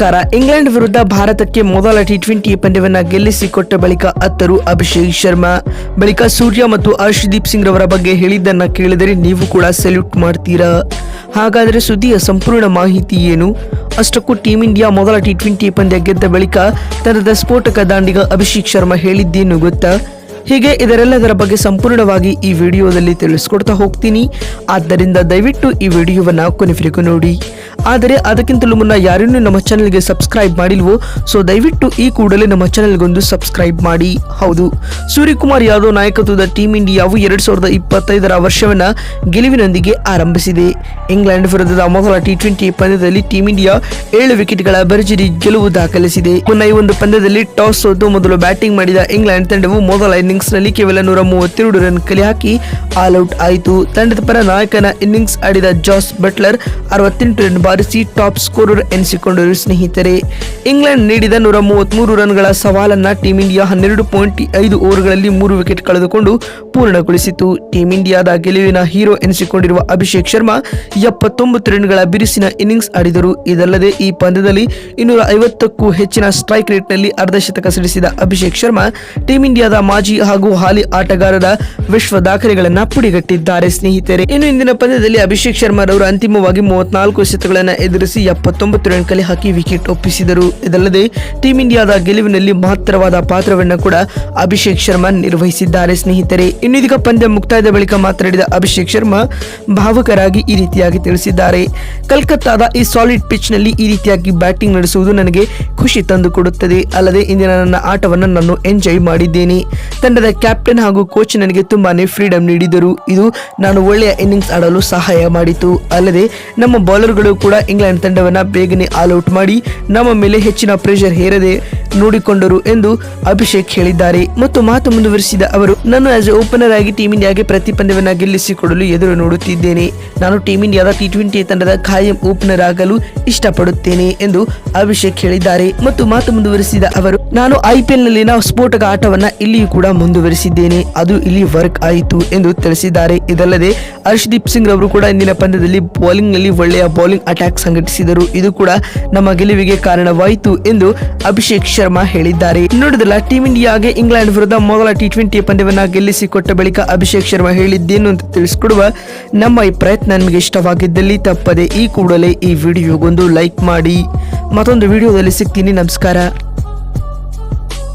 ಕಾರ ಇಂಗ್ಲೆಂಡ್ ವಿರುದ್ಧ ಭಾರತಕ್ಕೆ ಮೊದಲ ಟಿ ಟ್ವೆಂಟಿ ಪಂದ್ಯವನ್ನು ಗೆಲ್ಲಿಸಿಕೊಟ್ಟ ಬಳಿಕ ಅತ್ತರು ಅಭಿಷೇಕ್ ಶರ್ಮಾ. ಬಳಿಕ ಸೂರ್ಯ ಮತ್ತು ಹರ್ಷದೀಪ್ ಸಿಂಗ್ ರವರ ಬಗ್ಗೆ ಹೇಳಿದ್ದನ್ನ ಕೇಳಿದರೆ ನೀವು ಕೂಡ ಸೆಲ್ಯೂಟ್ ಮಾಡ್ತೀರಾ? ಹಾಗಾದರೆ ಸುದ್ದಿಯ ಸಂಪೂರ್ಣ ಮಾಹಿತಿ ಏನು? ಅಷ್ಟಕ್ಕೂ ಟೀಂ ಇಂಡಿಯಾ ಮೊದಲ ಟಿ ಟ್ವೆಂಟಿ ಪಂದ್ಯ ಗೆದ್ದ ಬಳಿಕ ತನ್ನದ ಸ್ಫೋಟಕ ದಾಂಡಿಗ ಅಭಿಷೇಕ್ ಶರ್ಮಾ ಹೇಳಿದ್ದೇನು ಗೊತ್ತಾ? ಹೀಗೆ ಇದರೆಲ್ಲದರ ಬಗ್ಗೆ ಸಂಪೂರ್ಣವಾಗಿ ಈ ವಿಡಿಯೋದಲ್ಲಿ ತಿಳಿಸ್ಕೊಡ್ತಾ ಹೋಗ್ತೀನಿ. ಆದ್ದರಿಂದ ದಯವಿಟ್ಟು ಈ ವಿಡಿಯೋವನ್ನು ಕೊನೆವರೆಗೂ ನೋಡಿ. ಆದರೆ ಅದಕ್ಕಿಂತಲೂ ಮುನ್ನ ಯಾರನ್ನು ನಮ್ಮ ಚಾನೆಲ್ಗೆ ಸಬ್ಸ್ಕ್ರೈಬ್ ಮಾಡಿಲ್ವೋ? ಸೊ ದಯವಿಟ್ಟು ಈ ಕೂಡಲೇ ನಮ್ಮ ಚಾನೆಲ್ಗೊಂದು ಸಬ್ಸ್ಕ್ರೈಬ್ ಮಾಡಿ. ಹೌದು. ಸೂರ್ಯಕುಮಾರ್ ಯಾದವ್ ನಾಯಕತ್ವದ ಟೀಂ ಇಂಡಿಯಾವು ಎರಡು ಸಾವಿರದ ಇಪ್ಪತ್ತೈದರ ವರ್ಷವನ್ನ ಗೆಲುವಿನೊಂದಿಗೆ ಆರಂಭಿಸಿದೆ. ಇಂಗ್ಲೆಂಡ್ ವಿರುದ್ಧದ ಮೊದಲ ಟಿ ಟ್ವೆಂಟಿ ಪಂದ್ಯದಲ್ಲಿ ಟೀಂ ಇಂಡಿಯಾ ಏಳು ವಿಕೆಟ್ಗಳ ಭರ್ಜರಿ ಗೆಲುವು ದಾಖಲಿಸಿದೆ. ಮುನ್ನ ಈ ಒಂದು ಪಂದ್ಯದಲ್ಲಿ ಟಾಸ್ ಸೋತು ಮೊದಲು ಬ್ಯಾಟಿಂಗ್ ಮಾಡಿದ ಇಂಗ್ಲೆಂಡ್ ತಂಡವು ಮೊದಲ ಇನ್ನಿಂಗ್ಸ್ನಲ್ಲಿ ಕೇವಲ ನೂರ ಮೂವತ್ತೆರಡು ರನ್ ಕಲೆ ಹಾಕಿ ಆಲ್ ಔಟ್ ಆಯಿತು. ತಂಡದ ಪರ ನಾಯಕನ ಇನ್ನಿಂಗ್ಸ್ ಆಡಿದ ಜಾಸ್ ಬಟ್ಲರ್ ಅರವತ್ತೆಂಟು ರನ್ ಬಾರಿಸಿ ಟಾಪ್ ಸ್ಕೋರರ್ ಎನಿಸಿಕೊಂಡರು ಸ್ನೇಹಿತರೆ. ಇಂಗ್ಲೆಂಡ್ ನೀಡಿದ ನೂರ ಮೂವತ್ಮೂರು ರನ್ಗಳ ಸವಾಲನ್ನ ಟೀಂ ಇಂಡಿಯಾ ಹನ್ನೆರಡು ಪಾಯಿಂಟ್ ಐದು ಓವರ್ಗಳಲ್ಲಿ ಮೂರು ವಿಕೆಟ್ ಕಳೆದುಕೊಂಡು ಪೂರ್ಣಗೊಳಿಸಿತು. ಟೀಂ ಇಂಡಿಯಾದ ಗೆಲುವಿನ ಹೀರೋ ಎನಿಸಿಕೊಂಡಿರುವ ಅಭಿಷೇಕ್ ಶರ್ಮಾ ಎಪ್ಪತ್ತೊಂಬತ್ತು ರನ್ಗಳ ಬಿರುಸಿನ ಇನ್ನಿಂಗ್ಸ್ ಆಡಿದರು. ಇದಲ್ಲದೆ ಈ ಪಂದ್ಯದಲ್ಲಿ ಇನ್ನೂರ ಐವತ್ತಕ್ಕೂ ಹೆಚ್ಚಿನ ಸ್ಟ್ರೈಕ್ ರೇಟ್ನಲ್ಲಿ ಅರ್ಧಶತಕ ಸಿಡಿಸಿದ ಅಭಿಷೇಕ್ ಶರ್ಮಾ ಟೀಂ ಇಂಡಿಯಾದ ಮಾಜಿ ಹಾಗೂ ಹಾಲಿ ಆಟಗಾರರ ವಿಶ್ವ ದಾಖಲೆಗಳನ್ನು ಪುಡಿಗಟ್ಟಿದ್ದಾರೆ ಸ್ನೇಹಿತರೆ. ಇನ್ನು ಇಂದಿನ ಪಂದ್ಯದಲ್ಲಿ ಅಭಿಷೇಕ್ ಶರ್ಮಾ ರವರು ಅಂತಿಮವಾಗಿ ಮೂವತ್ನಾಲ್ಕು ಎಸೆತಗಳನ್ನ ಎದುರಿಸಿ ಎಪ್ಪತ್ತೊಂಬತ್ತು ರನ್ ಕಲೆ ಹಾಕಿ ವಿಕೆಟ್ ಒಪ್ಪಿಸಿದರು. ಇದಲ್ಲದೆ ಟೀಂ ಇಂಡಿಯಾದ ಗೆಲುವಿನಲ್ಲಿ ಮಹತ್ತರವಾದ ಪಾತ್ರವನ್ನು ಕೂಡ ಅಭಿಷೇಕ್ ಶರ್ಮಾ ನಿರ್ವಹಿಸಿದ್ದಾರೆ ಸ್ನೇಹಿತರೆ. ಇನ್ನು ಇದೀಗ ಪಂದ್ಯ ಮುಕ್ತಾಯದ ಬಳಿಕ ಮಾತನಾಡಿದ ಅಭಿಷೇಕ್ ಶರ್ಮಾ ಭಾವಕರಾಗಿ ಈ ರೀತಿಯಾಗಿ ತಿಳಿಸಿದ್ದಾರೆ. ಕಲ್ಕತ್ತಾದ ಈ ಸಾಲಿಡ್ ಪಿಚ್ನಲ್ಲಿ ಈ ರೀತಿಯಾಗಿ ಬ್ಯಾಟಿಂಗ್ ನಡೆಸುವುದು ನನಗೆ ಖುಷಿ ತಂದುಕೊಡುತ್ತದೆ. ಅಲ್ಲದೆ ಇಂದಿನ ನನ್ನ ಆಟವನ್ನು ನಾನು ಎಂಜಾಯ್ ಮಾಡಿದ್ದೇನೆ. ತಂಡದ ಕ್ಯಾಪ್ಟನ್ ಹಾಗೂ ಕೋಚ್ ನನಗೆ ತುಂಬಾನೇ ಫ್ರೀಡಮ್ ನೀಡಿದರು. ಇದು ನಾನು ಒಳ್ಳೆಯ ಇನ್ನಿಂಗ್ಸ್ ಆಡಲು ಸಹಾಯ ಮಾಡಿತು. ಅಲ್ಲದೆ ನಮ್ಮ ಬೌಲರ್ಗಳು ಕೂಡ ಇಂಗ್ಲೆಂಡ್ ತಂಡವನ್ನ ಬೇಗನೆ ಆಲ್ಔಟ್ ಮಾಡಿ ನಮ್ಮ ಮೇಲೆ ಹೆಚ್ಚಿನ ಪ್ರೆಷರ್ ಹೇರದೆ ನೋಡಿಕೊಂಡರು ಎಂದು ಅಭಿಷೇಕ್ ಹೇಳಿದ್ದಾರೆ. ಮತ್ತು ಮಾತು ಮುಂದುವರಿಸಿದ ಅವರು, ನಾನು ಆಸ್ ಎ ಓಪನರ್ ಆಗಿ ಟೀಮ್ ಇಂಡಿಯಾಗೆ ಪ್ರತಿ ಪಂದ್ಯವನ್ನು ಗೆಲ್ಲಿಸಿಕೊಡಲು ಎದುರು ನೋಡುತ್ತಿದ್ದೇನೆ. ನಾನು ಟೀಮ್ ಇಂಡಿಯಾದ ಟಿ ಟ್ವೆಂಟಿ ತಂಡದ ಖಾಯಂ ಓಪನರ್ ಆಗಲು ಇಷ್ಟಪಡುತ್ತೇನೆ ಎಂದು ಅಭಿಷೇಕ್ ಹೇಳಿದ್ದಾರೆ. ಮತ್ತು ಮಾತು ಮುಂದುವರಿಸಿದ ಅವರು, ನಾನು ಐಪಿಎಲ್ ನಲ್ಲಿನ ಸ್ಫೋಟಕ ಆಟವನ್ನ ಇಲ್ಲಿಯೂ ಕೂಡ ಮುಂದುವರಿಸಿದ್ದೇನೆ. ಅದು ಇಲ್ಲಿ ವರ್ಕ್ ಆಯಿತು ಎಂದು ತಿಳಿಸಿದ್ದಾರೆ. ಇದಲ್ಲದೆ, ಹರ್ಷದೀಪ್ ಸಿಂಗ್ ಅವರು ಕೂಡ ಇಂದಿನ ಪಂದ್ಯದಲ್ಲಿ ಬೌಲಿಂಗ್ನಲ್ಲಿ ಒಳ್ಳೆಯ ಬೌಲಿಂಗ್ ಅಟ್ಯಾಕ್ ಸಂಘಟಿಸಿದರು. ಇದು ಕೂಡ ನಮ್ಮ ಗೆಲುವಿಗೆ ಕಾರಣವಾಯಿತು ಎಂದು ಅಭಿಷೇಕ್ ಶರ್ಮಾ ಹೇಳಿದ್ದಾರೆ. ನೋಡಿದಲ್ಲ ಟೀಂ ಇಂಡಿಯಾಗೆ ಇಂಗ್ಲೆಂಡ್ ವಿರುದ್ಧ ಮೊದಲ ಟಿ ಟ್ವೆಂಟಿ ಪಂದ್ಯವನ್ನ ಗೆಲ್ಲಿಸಿಕೊಟ್ಟ ಬಳಿಕ ಅಭಿಷೇಕ್ ಶರ್ಮಾ ಹೇಳಿದ್ದೇನು ಅಂತ ತಿಳಿಸಿಕೊಡುವ ನಮ್ಮ ಈ ಪ್ರಯತ್ನ ನಿಮಗೆ ಇಷ್ಟವಾಗಿದ್ದಲ್ಲಿ ತಪ್ಪದೆ ಈ ಕೂಡಲೇ ಈ ವಿಡಿಯೋಗೊಂದು ಲೈಕ್ ಮಾಡಿ. ಮತ್ತೊಂದು ವಿಡಿಯೋದಲ್ಲಿ ಸಿಗ್ತೀನಿ. ನಮಸ್ಕಾರ.